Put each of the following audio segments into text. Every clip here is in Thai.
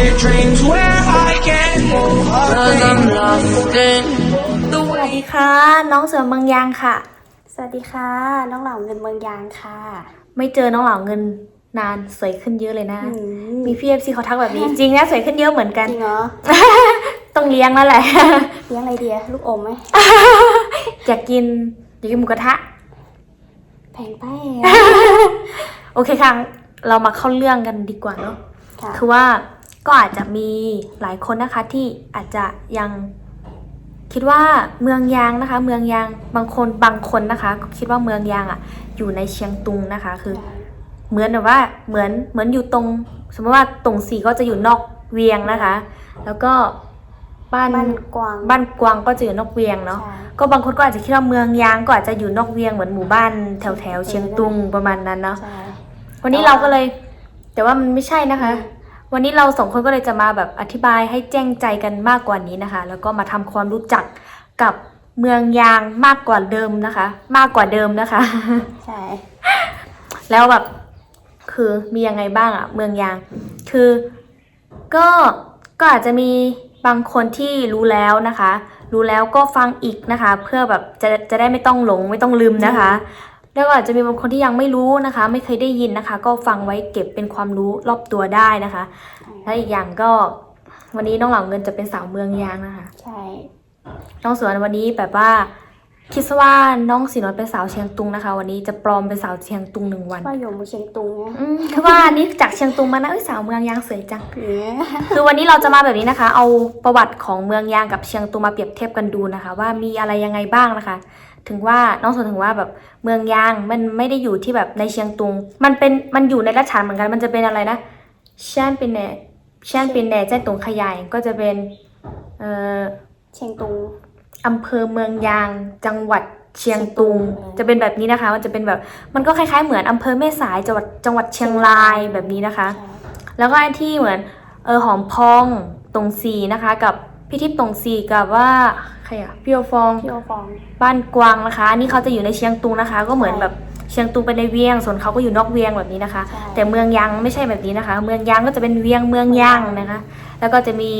lucid dreams where I can go Cause I'm lost in the สวัส way ดีค่ะ น้องเสือเมืองยางค่ะ สวัสดีค่ะ น้องเหล่าเงินเมืองยางค่ะ ไม่เจอน้องเหล่าเงินนานสวยขึ้นเยอะเลยนะ อืมมีพี่เอฟซีเขาทักแบบนี้ จริงนะสวยขึ้นเยอะเหมือนกัน จริงเหรอต้องเลี้ยงแล้วแหละ เลี้ยงอะไรเดียลูกอมไหมอยากกินอยากกินหมูกระทะ แพงไปโอเคค่ะ เรามาเข้าเรื่องกันดีกว่าเนาะ ค่ะ คือว่า ก็อาจจะมีหลายคนนะคะที่อาจจะยังคิดว่าเมืองยางนะคะ เมืองยางบางคนบางคนนะคะคิดว่าเมืองยางอะอยู่ในเชียงตุงนะคะ คือ เหมือนแบบว่าเหมือนเหมือนอยู่ตรง สมมติว่าตรงสีก็จะอยู่นอกเวียงนะคะ แล้วก็บ้านบ้านกวางบ้านกวางก็จะอยู่นอกเวียงเนาะใช่ก็บางคนก็อาจจะคิดว่าเมืองยางก็อาจจะอยู่นอกเวียงเหมือนหมู่บ้านแถวแถวๆเชียงตุงประมาณนั้นเนาะใช่วันนี้แต่ว่าเราก็เลย แต่ว่ามันไม่ใช่นะคะ วันนี้เราสองคนก็เลยจะมาแบบอธิบายให้แจ้งใจกันมากกว่านี้นะคะ แล้วก็มาทำความรู้จักกับเมืองยางมากกว่าเดิมนะคะ มากกว่าเดิมนะคะ ใช่ แล้วแบบคือมียังไงบ้างอะเมืองยาง คือ ก็ก็อาจจะมีบางคนที่รู้แล้วนะคะ รู้แล้วก็ฟังอีกนะคะ เพื่อแบบจะจะได้ไม่ต้องหลงไม่ต้องลืมนะคะ แล้วก็อาจจะมีบางคนที่ยังไม่รู้นะคะ ไม่เคยได้ยินนะคะ ก็ฟังไว้เก็บเป็นความรู้รอบตัวได้นะคะ และอีกอย่างก็วันนี้น้องเหล่าเงินจะเป็นสาวเมืองยางนะคะ ใช่ น้องสวนวันนี้แบบว่าคิดซะว่าน้องสีน้อยเป็นสาวเชียงตุงนะคะ วันนี้จะปลอมเป็นสาวเชียงตุงหนึ่งวันว่าอยู่หมูเชียงตุงนะอืมคือว่านี่จากเชียงตุงมานะเอ้ยสาวเมืองยางสวยจังเนี่ยคือวันนี้เราจะมาแบบนี้นะคะ เอาประวัติของเมืองยางกับเชียงตุงมาเปรียบเทียบกันดูนะคะ ว่ามีอะไรยังไงบ้างนะคะ ถึงว่าน้องสนถึงว่าแบบเมืองยางมันไม่ได้อยู่ที่แบบในเชียงตุง มันเป็นมันอยู่ในรัชฉานเหมือนกัน มันจะเป็นอะไรนะชานเป็นแหน่ชานเป็นแหน่แจ้ตุงขยายก็จะเป็นเอ่อเชียงตุงอำเภอเมืองยาง จังหวัดเชียงตุงเชียงตุง จะเป็นแบบนี้นะคะ มันจะเป็นแบบมันก็คล้ายๆเหมือนอำเภอแม่สายจังหวัดจังหวัดเชียงรายแบบนี้นะคะใช่แล้วก็อันที่เหมือนเออหอมพองตรงซีนะคะ กับพี่ทิพย์ตรงซีกับว่าใครอะพี่โอฟอง พี่โอฟองบ้านกวางนะคะ อันนี่เขาจะอยู่ในเชียงตุงนะคะ ก็เหมือนแบบเชียงตุงเป็นในเวียง ส่วนเขาก็อยู่นอกเวียงแบบนี้นะคะใช่แต่เมืองยางไม่ใช่แบบนี้นะคะ เมืองยางก็จะเป็นเวียงเมืองยางนะคะ แล้วก็จะมี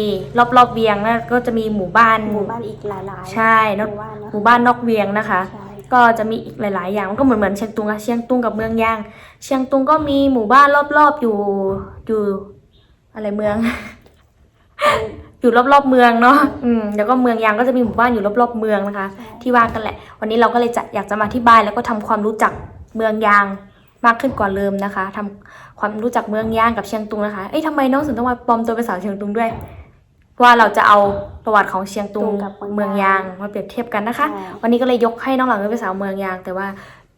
รอบๆเวียงนะก็จะมีหมู่บ้าน หมู่บ้านอีกหลายๆ ใช่หนอกมู่บ้านเนอะหมู่บ้านนอกเวียงนะคะใช่ก็จะมีอีกหลาย ๆ อย่างมันก็เหมือนเหมือนเชียงตุงอะเชียงตุงกับเมืองยาง เชียงตุงก็มีหมู่บ้านรอบๆอยู่อยู่อะไรเมือง อยู่รอบๆเมืองเนาะอืมแล้วก็เมืองยางก็จะมีหมู่บ้านอยู่รอบๆเมืองนะคะใช่ที่ว่ากันแหละ วันนี้เราก็เลยจะอยากจะมาอธิบายแล้วก็ทำความรู้จักเมืองยางมากขึ้นกว่าเดิมนะคะทำความรู้จักเมืองยางกับเชียงตุงนะคะ เอ้ยทำไมน้องถึงต้องมาปลอมตัวเป็นสาวเชียงตุงด้วยเพราะว่าเราจะเอาประวัติของเชียงตุงกับเมืองยางมาเปรียบเทียบกันนะคะใช่วันนี้ก็เลยยกให้น้องหลังเป็นสาวเมืองยาง แต่ว่า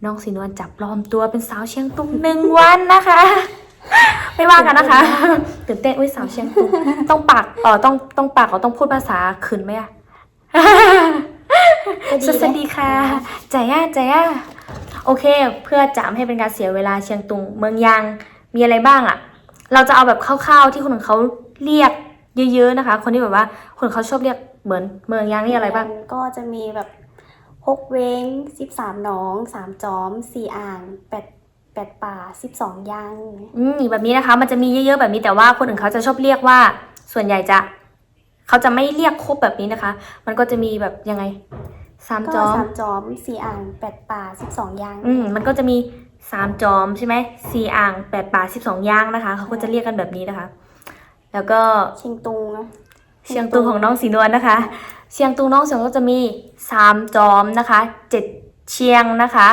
น้องสีนวลจับปลอมตัวเป็นสาวเชียงตุงหนึ่งวันนะคะ ไม่ว่ากันนะคะ ตื่นเต้นอุ้ยสาวเชียงตุงต้องปากเออต้องต้องปากเราต้องพูดภาษาขืนไหมอะก็ดีสวัสดีค่ะใจย่าใจย่าโอเค เพื่อจะไม่ให้เป็นการเสียเวลาเชียงตุง เมืองยางมีอะไรบ้างอะเราจะเอาแบบคร่าวๆที่คนของเขาเรียกเยอะๆนะคะ คนที่แบบว่าคนเขาชอบเรียกเหมือนเมืองยางนี่อะไรบ้าง ก็จะมีแบบหกเวงสิบสามหนองสามจอมสี่อ่างแปด แปดป่าสิบสองยางอืมแบบนี้นะคะ มันจะมีเยอะๆแบบนี้แต่ว่าคนอื่นเขาจะชอบเรียกว่า ส่วนใหญ่จะ เขาจะไม่เรียกครบแบบนี้นะคะ มันก็จะมีแบบยังไงสามก็จอมสามจอมสี่อ่างแปดป่าสิบสองยาง อืมมันก็จะมีสามจอมใช่ไหมสี่อ่างแปดป่าสิบสองย่างนะคะเขาก็จะเรียกกันแบบนี้นะคะ แล้วก็เชียงตุงนะเชียงตุงของน้องสีนวลนะคะ เชียงตุงน้องสีนวลก็จะมีสามจอมนะคะเจ็ดเชียงนะคะ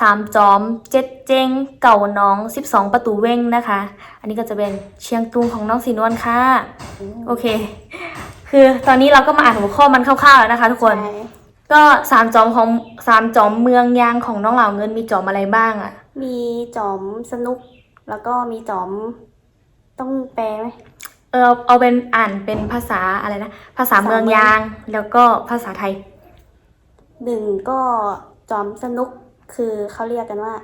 สามจอมเจ็ดเจงเก่าน้องสิบสองประตูเว้งนะคะ อันนี้ก็จะเป็นเชียงตุงของน้องสีนวลค่ะ โอเค คือตอนนี้เราก็มาอ่านหัวข้อมันคร่าวๆแล้วนะคะ ทุกคนใช่ก็สามจอมของสามจอมเมืองยางของน้องเหล่าเงินมีจอมอะไรบ้างอะมีจอมสนุก แล้วก็มีจอมต้องแปลไหมเออเอาเอาเป็นอ่านเป็นภาษาอะไรนะ ภาษาเมืองยาง แล้วก็ภาษาไทยหนึ่งก็จอมสนุก คือเขาเรียกกันว่า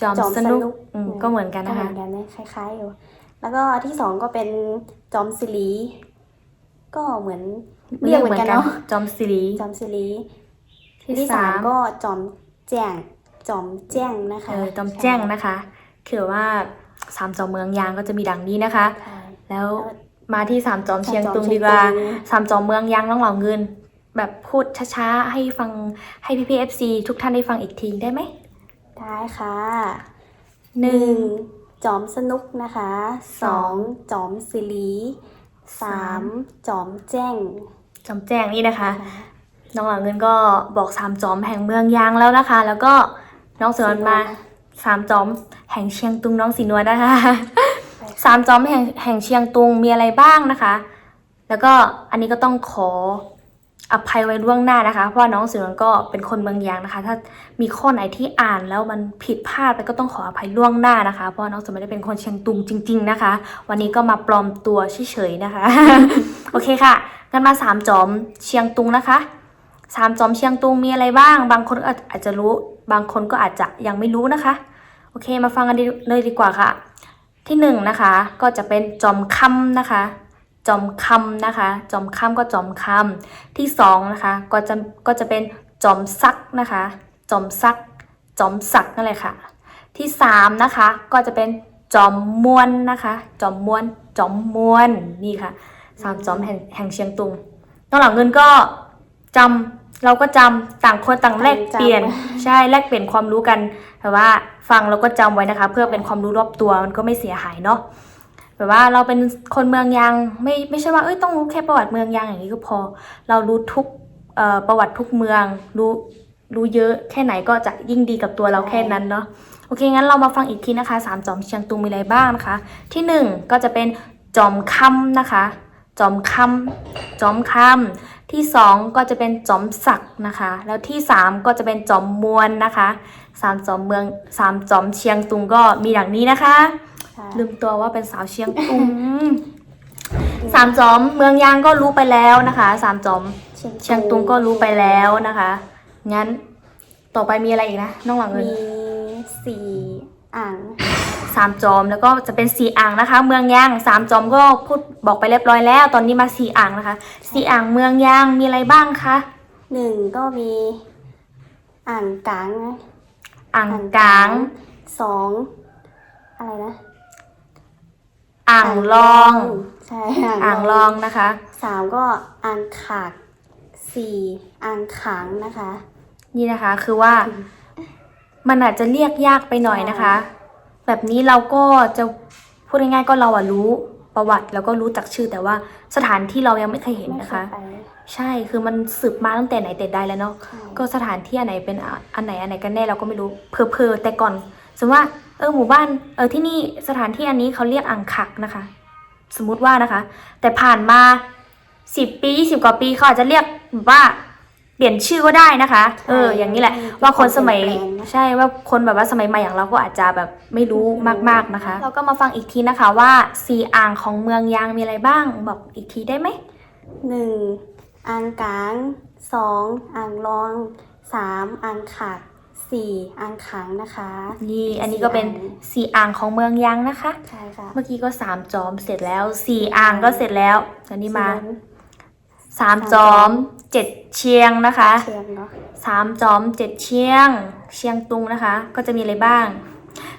จอมจอมสนุกสนุกอืมก็เหมือนกันก็นะเหมืคะอนกันนะคล้ายๆอยู่ แล้วก็ที่สองก็เป็นจอมสิลีก็เหมือนเรียกเหมือนกันเนาะจอมสิริจอมสิลีที่ที่สาสามมก็จอมแจ้งจอมแจ้งนะคะเออจอมแจ้งนะคะคือว่าสามจอมเมืองยางก็จะมีดังนี้นะคะใช่แล้วมาที่สามจอมเชียงตุงสามจอมดีกว่าเชียงตุงสามจอมเมืองยางน้องเหล่าเงิน แบบพูดช้าๆ ให้ฟังให้พี่พีเอฟซีทุกท่านได้ฟังอีกทีได้ไหม ได้ค่ะหนึ่งจอมสนุกนะคะสองจอมสิลีสามจอมแจ้ง จอมแจ้งนี่นะคะ น้องเหล่าเงินก็บอกสามจอมแห่งเมืองยางแล้วนะคะ แล้วก็น้องเสือมันมาสามจอมแห่งเชียงตุงน้องสีนวลนะคะสามจอมแห่งแห่งเชียงตุงมีอะไรบ้างนะคะ แล้วก็อันนี้ก็ต้องขอ อภัยไว้ล่วงหน้านะคะ เพราะน้องสิวนก็เป็นคนเมืองยางนะคะ ถ้ามีข้อไหนที่อ่านแล้วมันผิดพลาดไปก็ต้องขออภัยล่วงหน้านะคะ เพราะน้องสิวนไม่ได้เป็นคนเชียงตุงจริง ๆนะคะ วันนี้ก็มาปลอมตัวเฉยๆนะคะ โอเคค่ะงั้นมาสามจอมเชียงตุงนะคะสามจอมเชียงตุงมีอะไรบ้าง บางคนก็อาจจะรู้ บางคนก็อาจจะยังไม่รู้นะคะ โอเคมาฟังกันเลยดีกว่าค่ะ ที่หนึ่งนะคะ ก็จะเป็นจอมคำนะคะ จอมคำนะคะ จอมคำก็จอมคำที่สองนะคะก็จะก็จะเป็นจอมซักนะคะ จอมซัก จอมสักนั่นแหละค่ะ ที่สามนะคะก็จะเป็นจอมมวนนะคะ จอมมวน จอมมวนนี่ค่ะสามจอมแห่งแห่งเชียงตุงน้องหลังเงินก็จำเราก็จำต่างคนต่างแลกเปลี่ยนใช่แลกเปลี่ยนความรู้กันแต่ว่าฟังเราก็จำไว้นะคะ เพื่อเป็นความรู้รอบตัวมันก็ไม่เสียหายเนาะ แบบว่าเราเป็นคนเมืองยางไม่ไม่ใช่ว่าเอ้ยต้องรู้แค่ประวัติเมืองยางอย่างนี้ก็พอ เรารู้ทุกเอ่อประวัติทุกเมืองรู้รู้เยอะแค่ไหนก็จะยิ่งดีกับตัวเราแค่นั้นเนาะโอเค งั้นเรามาฟังอีกทีนะคะสามจอมเชียงตุงมีอะไรบ้างนะคะ ที่หนึ่งก็จะเป็นจอมคำนะคะ จอมคำจอมคำที่สองก็จะเป็นจอมศักดิ์นะคะ แล้วที่สามก็จะเป็นจอมมวนนะคะสามจอมเมืองสามจอมเชียงตุงก็มีอย่างนี้นะคะค่ะ ลืมตัวว่าเป็นสาวเชียงตุงสามจอมเมืองยางก็รู้ไปแล้วนะคะสามจอมเชียงตุงก็รู้ไปแล้วนะคะ งั้นต่อไปมีอะไรอีกนะน้องหลังเงินมีสี่อ่างสามจอมแล้วก็จะเป็นสี่อ่างนะคะ เมืองยางสามจอมก็พูดบอกไปเรียบร้อยแล้ว ตอนนี้มาสี่อ่างนะคะสี่อ่างเมืองยางมีอะไรบ้างคะหนึ่งก็มีอ่างกลางนะอ่างกลางสองอะไรนะ อ่างรอง ใช่อ่างรองนะคะ สามก็อ่างขากสี่อ่างขางนะคะ นี่นะคะคือว่ามันอาจจะเรียกยากไปหน่อยนะคะ แบบนี้เราก็จะพูดง่ายๆก็เราอะรู้ประวัติแล้วก็รู้จักชื่อแต่ว่าสถานที่เรายังไม่เคยเห็นไม่นะเคคะยไปใช่คือมันสืบมาตั้งแต่ไหนแต่ใดแล้วเนาะใช่ก็สถานที่อันไหนเป็นอะอันไหนอันไหนกันแน่เราก็ไม่รู้เพอๆแต่ก่อนสมมติว่าเออหมู่บ้านเออที่นี่สถานที่อันนี้เขาเรียกอ่างคักนะคะ สมมุติว่านะคะ แต่ผ่านมาสิบปียี่สิบกว่าปีเขาอาจจะเรียกแบบว่าเปลี่ยนชื่อก็ได้นะคะ เออ อย่างนี้แหละ ว่าคนสมัยเปลี่ยนแปลงนะใช่ว่าคนแบบว่าสมัยใหม่อย่างเราก็อาจจะแบบไม่รู้มากๆนะคะ เราก็มาฟังอีกทีนะคะว่าสี่อ่างของเมืองยางมีอะไรบ้าง บอกอีกทีได้ไหมหนึ่งอ่างกลางสองอ่างรองสามอ่างขาก สี่อ่างขางนะคะนี่อันนี้ก็เป็นสี่อ่างของเมืองยางนะคะ ใช่ค่ะ เมื่อกี้ก็สามจอมเสร็จแล้วสี่อ่างก็เสร็จแล้วตอนนี้มาส่วนสามจอมเจ็ดเชียงนะคะเชียงเนาะสามจอมเจ็ดเชียง เชียงตุงนะคะ ก็จะมีอะไรบ้าง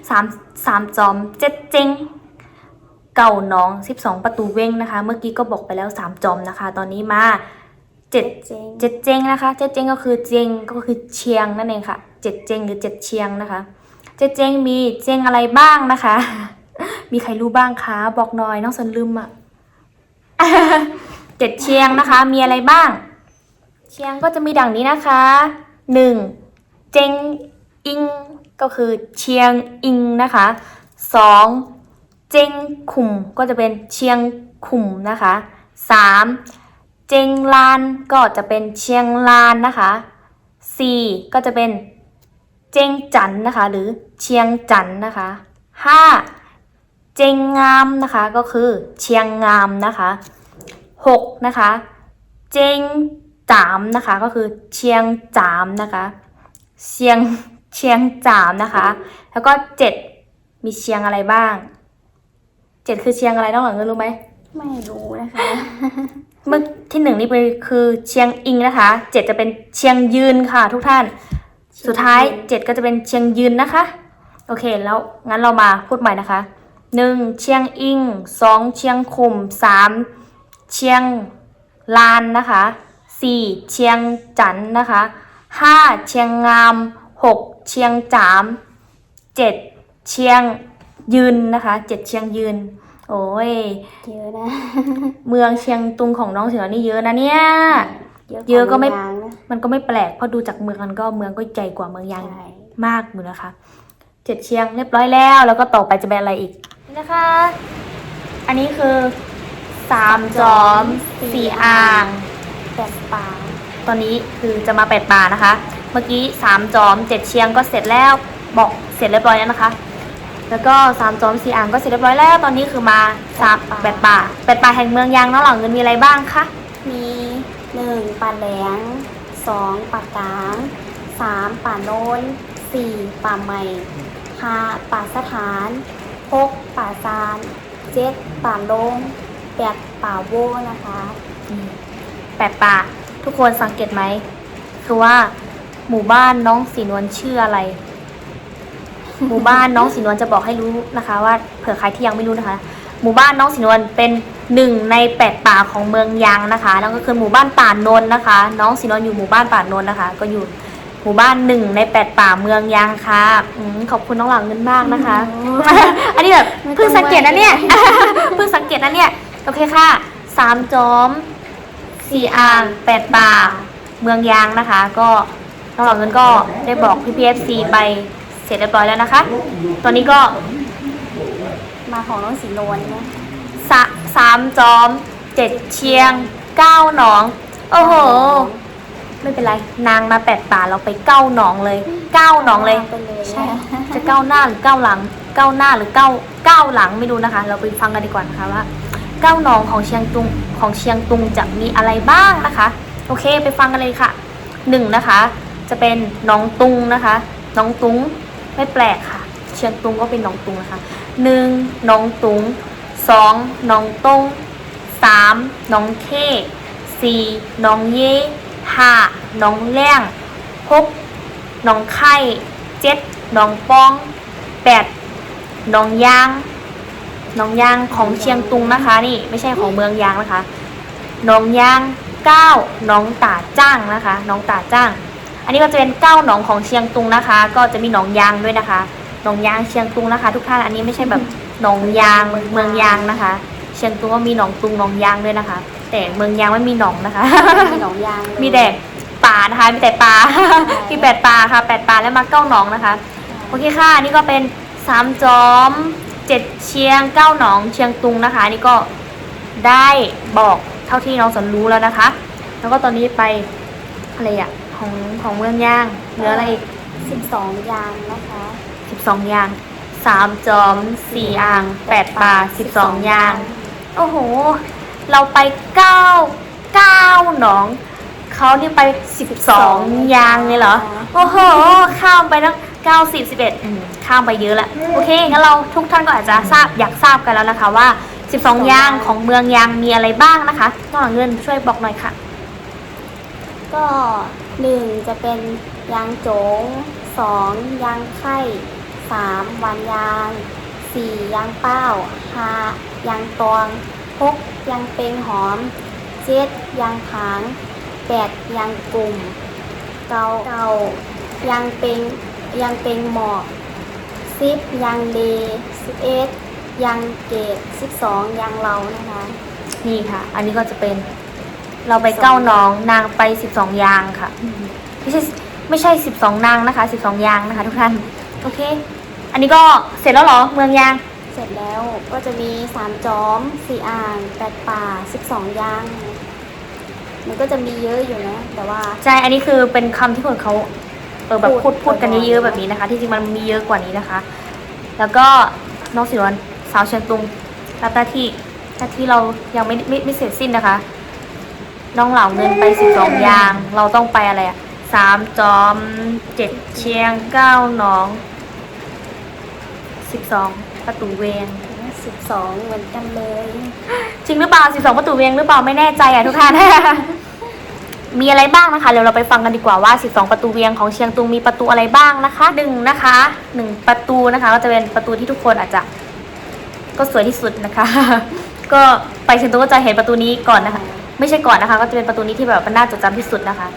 สามสามจอมเจ็ดเจงเก่าหนองสิบสองประตูเว้งนะคะ เมื่อกี้ก็บอกไปแล้วสามจอมนะคะ ตอนนี้มา เจ็ดเจงเจ็ดเจงนะคะเจ็ดเจงก็คือเจงก็คือเชียงนั่นเองค่ะเจ็ดเจงหรือเจ็ดเชียงนะคะ เจ็ดเจงมีเจงอะไรบ้างนะคะ มีใครรู้บ้างคะบอกหน่อยน้องสนลืมอะเจ็ดเชียงนะคะ มีอะไรบ้าง เชียงก็จะมีดังนี้นะคะหนึ่งเจงอิงก็คือเชียงอิงนะคะสองเจงขุมก็จะเป็นเชียงขุมนะคะสาม เจงลานก็จะเป็นเชียงลานนะคะสี่ก็จะเป็นเจงจันนะคะ หรือเชียงจันนะคะห้าเจงงามนะคะก็คือเชียงงามนะคะหกนะคะเจงจามนะคะก็คือเชียงจามนะคะเชียงเชียงจามนะคะ แล้วก็เจ็ดมีเชียงอะไรบ้างเจ็ดคือเชียงอะไรน้องหลังเงินรู้ไหมไม่รู้นะคะ เมื่อที่หนึ่งนี่เป็นคือเชียงอิงนะคะเจ็ดจะเป็นเชียงยืนค่ะ ทุกท่าน สุดท้ายเจ็ดก็จะเป็นเชียงยืนนะคะ โอเคแล้วงั้นเรามาพูดใหม่นะคะหนึ่งเชียงอิงสองเชียงคุมสามเชียงลานนะคะสี่เชียงจันทน์นะคะห้าเชียงงามหกเชียงจามเจ็ดเชียงยืนนะคะเจ็ดเชียงยืน โอ้ย เยอะนะ เมืองเชียงตุงของน้องสิงห์นี่เยอะนะเนี่ย เยอะก็ไม่ว่ามืองยางนะมันก็ไม่แปลกเพราะดูจากเมืองมันก็เมืองก็ใหญ่กว่าเมืองยางใช่มากอยู่นะคะ เจ็ดเชียงเรียบร้อยแล้ว แล้วก็ต่อไปจะเป็นอะไรอีกนี่นะคะ อันนี้คือสามจอมสี่อ่างแปดป่าตอนนี้คือจะมาแปดป่านะคะ เมื่อกี้สามจอมเจ็ดเชียงก็เสร็จแล้วบอกเสร็จเรียบร้อยแล้วนะคะ แล้วก็สามจอมสี่อ่างก็เสร็จเรียบร้อยแล้วตอนนี้คือมาสามแปดป่าแปดป่าแห่งเมืองยางน้องหลังเงินมีอะไรบ้างคะมีหนึ่งป่าแหลงสองป่ากลางสามป่าโน้นสี่ป่าใหม่ห้าป่าสถานหกป่าซานเจ็ดป่าโลงแปดป่าโวนะคะแปดป่าทุกคนสังเกตไหมคือว่าหมู่บ้านน้องสีนวลชื่ออะไร หมู่บ้านน้องสีนวลจะบอกให้รู้นะคะ ว่าเผื่อใครที่ยังไม่รู้นะคะ หมู่บ้านน้องสีนวลเป็นหนึ่งในแปดป่าของเมืองยางนะคะ แล้วก็คือหมู่บ้านป่านนท์นะคะ น้องสีนวลอยู่หมู่บ้านป่านนท์นะคะ ก็อยู่หมู่บ้านหนึ่งในแปดป่าเมืองยางค่ะอืมขอบคุณน้องหลังเงินมากนะคะ อันนี้แบบเพิ่งสังเกตนะเนี่ย เพิ่งสังเกตนะเนี่ย โอเคค่ะ สามจอมสี่อ่างแปดป่าเมืองยางนะคะ ก็น้องหลังเงินก็ได้บอกพี่พีเอฟซีไปเส ร็จเรียบร้อยแล้วนะคะ ตอนนี้ก็ มาของน้องสีนวลนะสะสามจอมเจ็ดเชียงเก้าหนอง โอ้โห ไม่เป็นไร นางมาแปดป่าเราไปเก้าหนองเลยเก้าหนองเลยไปเลยใช่จะเก้าหน้าหรือเก้าหลังเก้าหน้าหรือเก้าเก้าหลังไม่รู้นะคะ เราไปฟังกันดีกว่านะคะว่าเก้าหนองของเชียงตุงของเชียงตุงจะมีอะไรบ้างนะคะ โอเคไปฟังกันเลยค่ะหนึ่งนะคะ จะเป็นหนองตุงนะคะหนองตุง ไม่แปลกค่ะ เชียงตุงก็เป็นหนองตุงนะคะหนึ่งหนองตุงสองหนองตงสามหนองเท่สี่หนองเย่ห้าหนองแล่งหกหนองไข่เจ็ดหนองป้องแปดหนองยางหนองยางของเชียงตุงนะคะนี่ไม่ใช่ของเมืองยางนะคะหนองยางเก้าหนองตาจ้างนะคะหนองตาจ้าง อันนี้ก็จะเป็นเก้าหนองของเชียงตุงนะคะ ก็จะมีหนองยางด้วยนะคะหนองยางเชียงตุงนะคะ ทุกท่านอันนี้ไม่ใช่แบบหนองยางเมืองยางนะคะ เชียงตุงก็มีหนองตุงหนองยางด้วยนะคะ แต่เมืองยางไม่มีหนองนะคะ มีหนองยางเลยมีแต่ป่านะคะมีแต่ปลามีแปดปลาค่ะแปดปลาแล้วมาเก้าหนองนะคะโอเคค่ะนี่ก็เป็นสามจอมเจ็ดเชียงเก้าหนอง เชียงตุงนะคะนี่ก็ได้บอกเท่าที่น้องสนรู้แล้วนะคะ แล้วก็ตอนนี้ไปอะไรอะ ของของเมืองย่างเหลืออะไรอีกสิบสองยางนะคะสิบสองยางสามจอมสี่อ่างแปดปลาสิบสองยาง โอ้โห เราไปเก้าเก้าหนอง เขานี่ไปสิบสองยางเลยเหรอ โอ้โห ข้ามไปตั้งเก้าสิบสิบเอ็ดข้ามไปเยอะละโอเคงั้นเราทุกท่านก็อาจจะทราบอยากทราบกันแล้วนะคะว่า12ยางของเมืองยางมีอะไรบ้างนะคะน้องหลังเงินช่วยบอกหน่อยค่ะ ก็ หนึ่งจะเป็นยางโจงสองยางไข่สามวันยางสี่ยางเป้าห้ายางตองหกยางเปงหอมเจ็ดยางผางแปดยางกลุ่ม เก้าเก้ายางเปงยางเปงหมอกสิบยางเลสิบเอ็ดยางเกตสิบสองยางเรานะคะ นี่ค่ะ อันนี้ก็จะเป็น เราไปเก้าน้องนางไป12ยางค่ะ ไม่ใช่ไม่ใช่12นางนะคะ12ยางนะคะ ทุกท่านโอเค อันนี้ก็เสร็จแล้วเหรอเมืองยาง เสร็จแล้วก็จะมีสามจอมสี่อ่างแปดป่าสิบสองยาง มันก็จะมีเยอะอยู่นะ แต่ว่า ใช่อันนี้คือเป็นคำที่คนเขาเออแบบพูพูดดพูดกันบ่อยๆเยอะๆแบบนี้นะคะ ที่จริงมันมีเยอะกว่านี้นะคะ แล้วก็น้องสิวันสาวเชียงตุงรับหน้าที่หน้าที่เรายังไม่ไม่ไม่เสร็จสิ้นนะคะ น้องเหล่าเงินไปสิบสองยาง เราต้องไปอะไรอะสามจอมเจ็ดเชียงเก้าหนองสิบสองประตูเวงสิบสองเหมือนกันเลย จริงหรือเปล่า12ประตูเวียงหรือเปล่าไม่แน่ใจอะทุกท่าน มีอะไรบ้างนะคะเดี๋ยวเราไปฟังกันดีกว่าว่า 12 ประตูเวียงของเชียงตุงมีประตูอะไรบ้างนะคะหนึ่งนะคะหนึ่งประตูนะคะ ก็จะเป็นประตูที่ทุกคนอาจจะ ก็สวยที่สุดนะคะ ก็ไปเชียงตุงก็จะเห็นประตูนี้ก่อนนะคะ ไม่ใช่ก่อนนะคะ ก็จะเป็นประตูนี้ที่แบบมันน่าจดจำที่สุดนะคะ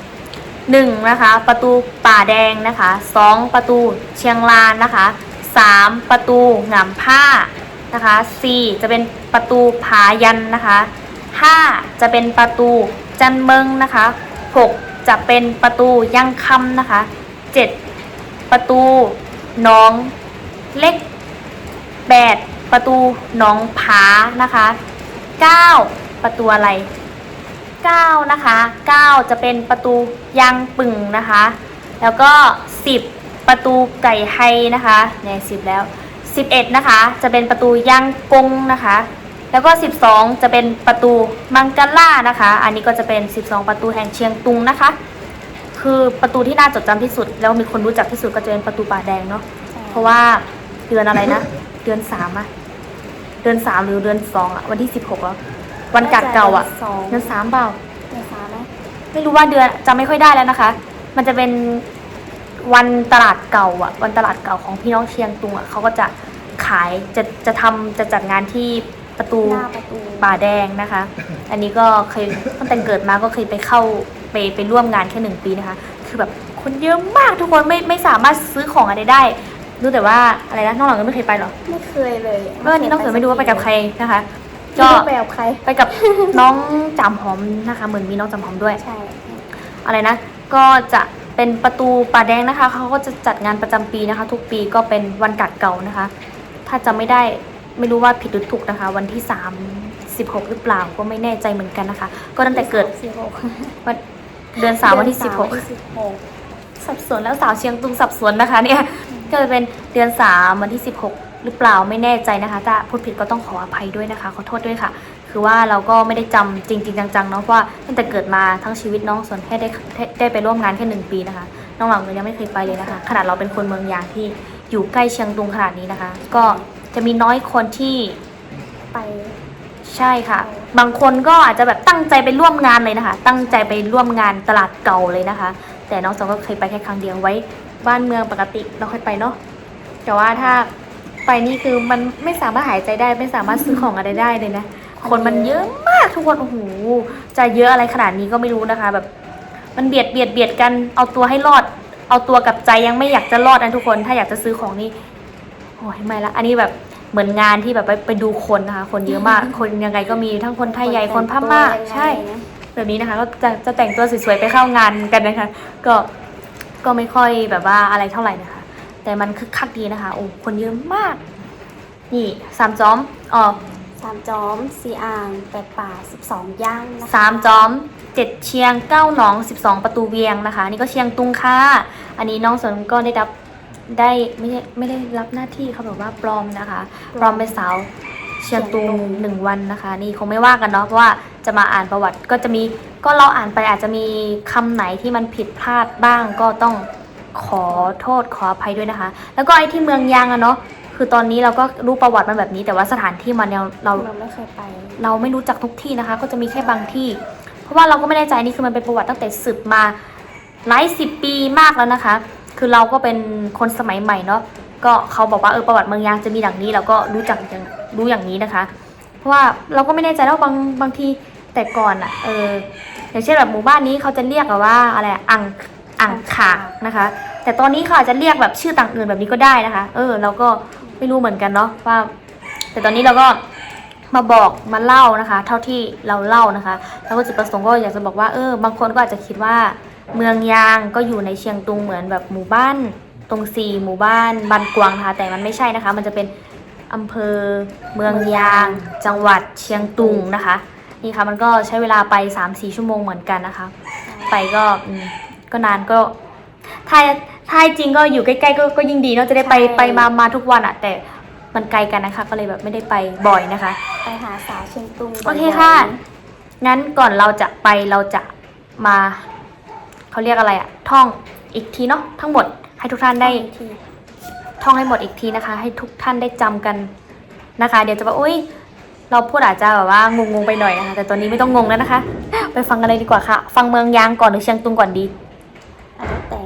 หนึ่งนะคะ ประตูป่าแดงนะคะสองประตูเชียงรานนะคะสามประตูหงามผ้านะคะสี่จะเป็นประตูผายันนะคะห้าจะเป็นประตูจันเมิงนะคะหกจะเป็นประตูยังคำนะคะเจ็ดประตูน้องเล็กแปดประตูหนองผานะคะเก้าประตูอะไร 9 นะคะ 9 จะเป็นประตูยางปึ่งนะคะ แล้วก็ 10 ประตูไก่ไฮนะคะเนี่ย10แล้ว 11 นะคะ จะเป็นประตูยางกงนะคะ แล้วก็ 12 จะเป็นประตูมังกรล่านะคะ อันนี้ก็จะเป็น 12 ประตูแห่งเชียงตุงนะคะ คือประตูที่น่าจดจำที่สุด แล้วมีคนรู้จักที่สุดก็จะเป็นประตูป่าแดงเนาะ เพราะว่าเดือนอะไรนะ เดือนสามอะเดือนสามหรือเดือนสองอะวันที่สิบหกอะวั นกัดเก่าอะสองเดือนสามเปล่าเดือนสามไหมไม่รู้ว่าเดือนจำไม่ค่อยได้แล้วนะคะ มันจะเป็นวันตลาดเก่าอะวันตลาดเก่าของพี่น้องเชียงตุงอะเขาก็จะขายจะจะทำจะจัดงานที่ประตูหน้าประตูป่าแดงนะคะ อันนี้ก็เคยตั้งแต่เกิดมาก็เคยไปเข้าไปไปร่วมงานแค่หนึ่งปีนะคะ คือแบบคนเยอะมากทุกคนไม่ไม่สามารถซื้อของอะไรได้รู้แต่ว่าอะไรนะน้องหลังก็ไม่เคยไปหรอ ไม่เคยเลยเออนี่น้องเสือไม่รู้ว่าไปกับใครนะคะ ก็ก็ไปกับใคร ไปกับน้องจำหอมนะคะ เหมือนมีน้องจำหอมด้วย ใช่ อะไรนะ ก็จะเป็นประตูป่าแดงนะคะ เขาก็จะจัดงานประจำปีนะคะ ทุกปีก็เป็นวันกัดเก่านะคะ ถ้าจำไม่ได้ไม่รู้ว่าผิดหรือถูกนะคะ วันที่ 3 16 หรือเปล่าก็ไม่แน่ใจเหมือนกันนะคะ ก็ตั้งแต่เกิดสิบหกวันเดือนสามวันที่เดือ16วันที่สิบหก สับสนแล้วสาวเชียงตุงสับสนนะคะเนี่ยก็จะเป็นเดือนสามวันที่ 16 หรือเปล่าไม่แน่ใจนะคะถ้าพูดผิดก็ต้องขออภัยด้วยนะคะ ขอโทษด้วยค่ะ คือว่าเราก็ไม่ได้จำจริงๆจังๆเนาะเพราะว่าตั้งแต่เกิดมาทั้งชีวิตน้องส่วนแค่ได้ได้ได้ไปร่วมงานแค่หนึ่งปีนะคะ น้องหลังเลยยังไม่เคยไปเลยนะคะ ขนาดเราเป็นคนเมืองยางที่อยู่ใกล้เชียงตุงขนาดนี้นะคะ ก็จะมีน้อยคนที่ไปใช่ค่ะ บางคนก็อาจจะแบบตั้งใจไปร่วมงานเลยนะคะ ตั้งใจไปร่วมงานตลาดเก่าเลยนะคะ แต่น้องสองก็เคยไปแค่ครั้งเดียวไว้ บ้านเมืองปกติเราค่อยไปเนาะแต่ว่าถ้า ไปนี่คือมันไม่สามารถหายใจได้ไม่สามารถซื้อของอะไรได้เลยนะ คนมันเยอะมากทุกคนโอ้โหจะเยอะอะไรขนาดนี้ก็ไม่รู้นะคะ แบบ มันเบียดเบียดเบียดกันเอาตัวให้รอด เอาตัวกับใจยังไม่อยากจะรอดนะทุกคน ถ้าอยากจะซื้อของนี่โอ้ยไม่ละ อันนี้แบบเหมือนงานที่แบบไปไปดูคนนะคะ คนเยอะมาก คนยังไงก็มีทั้งคนไทยใหญ่คนพม่าใช่ แบบนี้นะคะก็จะจะแต่งตัวสวยๆไปเข้างานกันนะคะ ก็ก็ไม่ค่อยแบบว่าอะไรเท่าไหร่นะคะ แต่มันคึกคักดีนะคะ โอ้ คนเยอะมาก นี่สามจอมอ๋อสามจอมสี่อ่างแปดป่าสิบสองย่างนะคะสามจอมเจ็ดเชียงเก้าหนองสิบสองประตูเวียงนะคะ นี่ก็เชียงตุงค่ะ อันนี้น้องสนก็ได้รับได้ไม่ใช่ไม่ได้รับหน้าที่เขาแบบว่าปลอมนะคะปลอมเป็นสาวเชียงตุงหนึ่งวันนะคะ นี่คงไม่ว่ากันเนาะเพราะว่าจะมาอ่านประวัติก็จะมีก็เราอ่านไปอาจจะมีคำไหนที่มันผิดพลาดบ้างก็ต้อง ขอโทษขออภัยด้วยนะคะ แล้วก็ไอ้ที่เมืองยางอะเนาะคือตอนนี้เราก็รู้ประวัติมันแบบนี้ แต่ว่าสถานที่มันเนี่ยเราเราไม่เคยไป เราไม่รู้จักทุกที่นะคะ ก็จะมีแค่บางที่ เพราะว่าเราก็ไม่แน่ใจนี่คือมันเป็นประวัติตั้งแต่สืบมาหลายสิบปีมากแล้วนะคะ คือเราก็เป็นคนสมัยใหม่เนาะก็เขาบอกว่าเออประวัติเมืองยางจะมีดังนี้เราก็รู้จักอย่างรู้อย่างนี้นะคะ เพราะว่าเราก็ไม่แน่ใจแล้วบางบางทีแต่ก่อนอะเอออย่างเช่นแบบหมู่บ้านนี้เขาจะเรียกอะว่าอะไรอะอัง อังขากนะคะ แต่ตอนนี้เขาอาจจะเรียกแบบชื่อต่างอื่นแบบนี้ก็ได้นะคะ เออ เราก็ไม่รู้เหมือนกันเนาะว่า แต่ตอนนี้เราก็มาบอกมาเล่านะคะ เท่าที่เราเล่านะคะ แล้วก็จุดประสงค์ก็อยากจะบอกว่าเออบางคนก็อาจจะคิดว่า เมืองยางก็อยู่ในเชียงตุงเหมือนแบบหมู่บ้านตรงซีหมู่บ้านบันกวางนะคะแต่มันไม่ใช่นะคะ มันจะเป็นอำเภอเมืองยาง จังหวัดเชียงตุงนะคะ นี่ค่ะมันก็ใช้เวลาไป 3-4 ชั่วโมงเหมือนกันนะคะ ไปก็ ก็นานก็ถ้าถ้าจริงก็อยู่ใกล้ๆก็ก็ยิ่งดีเนาะจะได้ไปใช่ ไปมามาทุกวันอะแต่มันไกลกันนะคะ ก็เลยแบบไม่ได้ไปบ่อยนะคะ ไปหาสาวเชียงตุงโอเคค่ะ งั้นก่อนเราจะไปเราจะมา เขาเรียกอะไรอะท่องอีกทีเนาะทั้งหมดให้ทุกท่านได้ได้ที่ท่องให้หมดอีกทีนะคะ ให้ทุกท่านได้จำกันนะคะ เดี๋ยวจะว่าอุ้ยเราพูดอาจจะแบบว่างงๆไปหน่อยนะคะแต่ตอนนี้ไม่ต้องงงแล้วนะคะ ไปฟังกันเลยดีกว่าค่ะ ฟังเมืองยางก่อนหรือเชียงตุงก่อนดี อันนี้แต่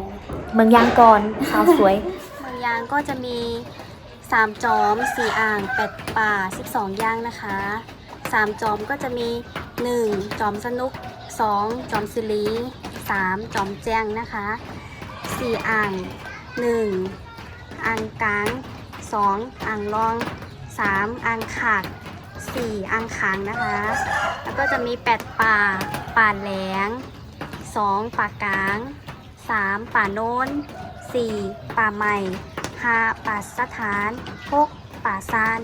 เมืองยางก่อนสาวสวย เมืองยางก็จะมีสามจอมสี่อ่างแปดป่าสิบสองย่างนะคะสามจอมก็จะมีหนึ่งจอมสนุกสองจอมสิลีสามจอมแจ้งนะคะสี่อ่างหนึ่งอ่างกลางสองอ่างรองสามอ่างขากสี่อ่างขางนะคะ แล้วก็จะมีแปดป่าป่าแหลงสองป่ากลาง สามป่าโน้นสี่ป่าใหม่ห้าป่าสถานหกป่าซาน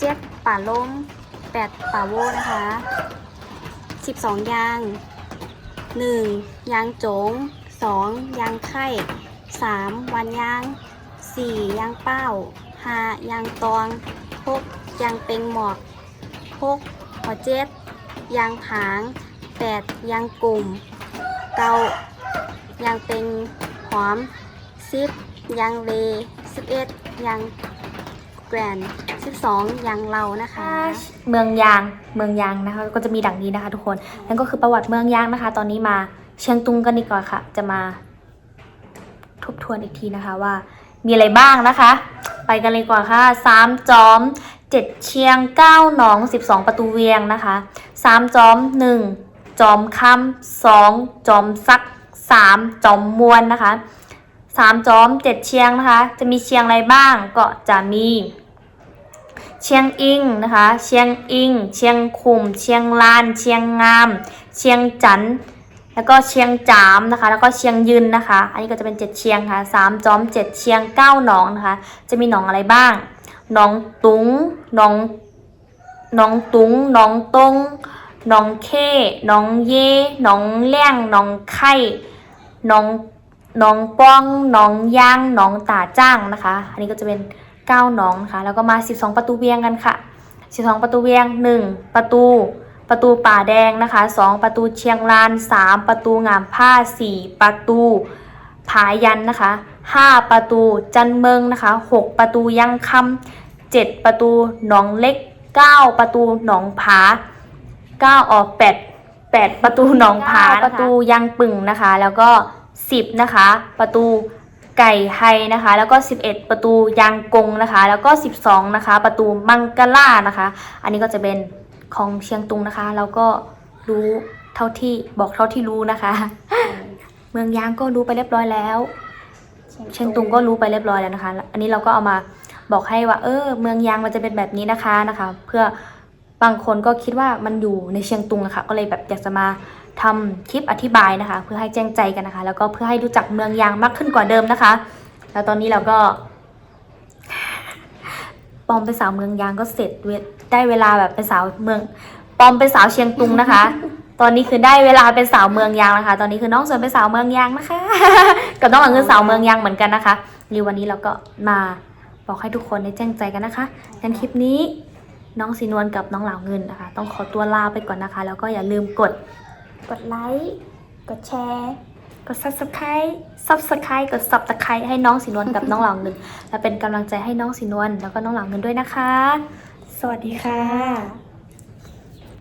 เจ็ดป่าล้มแปดป่าโวนะคะสิบสองยางหนึ่งยางโจงสองยางไข่สามวันยางสี่ยางเป้าห้ายางตองหกยางเป็งหมอกหกหัวเจ็ดยางผางแปดยางกลุ่มเก้า ยางเป็งหอมสิบยางเล11ยางแกรน12ยางเรานะคะ เมืองยางเมืองยางนะคะ ก็จะมีดังนี้นะคะทุกคนนั่นก็คือประวัติเมืองยางนะคะ ตอนนี้มาเชียงตุงกันดีกว่าค่ะ จะมาทบทวนอีกทีนะคะว่ามีอะไรบ้างนะคะ ไปกันเลยกว่าค่ะสามจอมเจ็ดเชียงเก้าหนองสิบสองประตูเวียงนะคะสามจอมหนึ่งจอมคำสองจอมซัก สามจอมมวนนะคะสามจอมเจ็ดเชียงนะคะ จะมีเชียงอะไรบ้างก็จะมีเชียงอิงนะคะ เชียงอิง เชียงคุม เชียงลาน เชียงงาม เชียงจันแล้วก็เชียงจามนะคะ แล้วก็เชียงยืนนะคะ อันนี้ก็จะเป็นเจ็ดเชียงค่ะสามจอมเจ็ดเชียงเก้าหนองนะคะ จะมีหนองอะไรบ้าง หนองตุงหนอง หนองตุงหนองตงหนองเข้หนองเยหนองแล่งหนองไข่ น้องหนองป้องหนองย่างหนองตาจ้างนะคะ อันนี้ก็จะเป็น9หนองนะคะแล้วก็มา 12 ประตูเวียงกันค่ะ 12 ประตูเวียง 1 ประตูประตูป่าแดงนะคะ 2 ประตูเชียงราน 3 ประตูงามผ้า 4 ประตูผายันนะคะ 5 ประตูจันเมืองนะคะ 6 ประตูยังคำ7 ประตูหนองเล็ก 9 ประตูหนองผา9ออก8 8 ประตูหนองผาประตูยังปึ่งนะคะ แล้วก็ 10 นะคะ ประตูไก่ไฮนะคะ แล้วก็ 11 ประตูยางกงนะคะ แล้วก็ 12 นะคะ ประตูมังกล่านะคะ อันนี้ก็จะเป็นของเชียงตุงนะคะ แล้วก็รู้เท่าที่บอกเท่าที่รู้นะคะ เมืองยางก็รู้ไปเรียบร้อยแล้ว เชียงตุงก็รู้ไปเรียบร้อยแล้วนะคะ อันนี้เราก็เอามาบอกให้ว่า เออ เมืองยางมันจะเป็นแบบนี้นะคะนะคะ เพื่อ บางคนก็คิดว่ามันอยู่ในเชียงตุงนะคะก็เลยแบบอยากจะมาทำคลิปอธิบายนะคะ เพื่อให้แจ้งใจกันนะคะ แล้วก็เพื่อให้รู้จักเมืองยางมากขึ้นกว่าเดิมนะคะ แล้วตอนนี้เราก็ปลอมเป็นสาวเมืองยางก็เสร็จได้เวลาแบบเป็นสาวเมืองปลอมเป็นสาวเชียงตุงนะคะ ตอนนี้คือได้เวลาเป็นสาวเมืองยางนะคะ ตอนนี้คือน้องสวนเป็นสาวเมืองยางนะคะ กับน้องหลังคือสาวเมืองยางเหมือนกันนะคะรีวันนี้เราก็มาบอกให้ทุกคนได้แจ้งใจกันนะคะงั้นคลิปนี้ น้องสีนวลกับน้องเหลาเงินนะคะ ต้องขอตัวลาไปก่อนนะคะ แล้วก็อย่าลืมกด กดไลค์กดแชร์กด subscribe subscribe กด subscribe ให้น้องสีนวลกับน้องเหลาเงิน และเป็นกำลังใจให้น้องสีนวลแล้วก็น้องเหลาเงินด้วยนะคะ สวัสดีค่ะ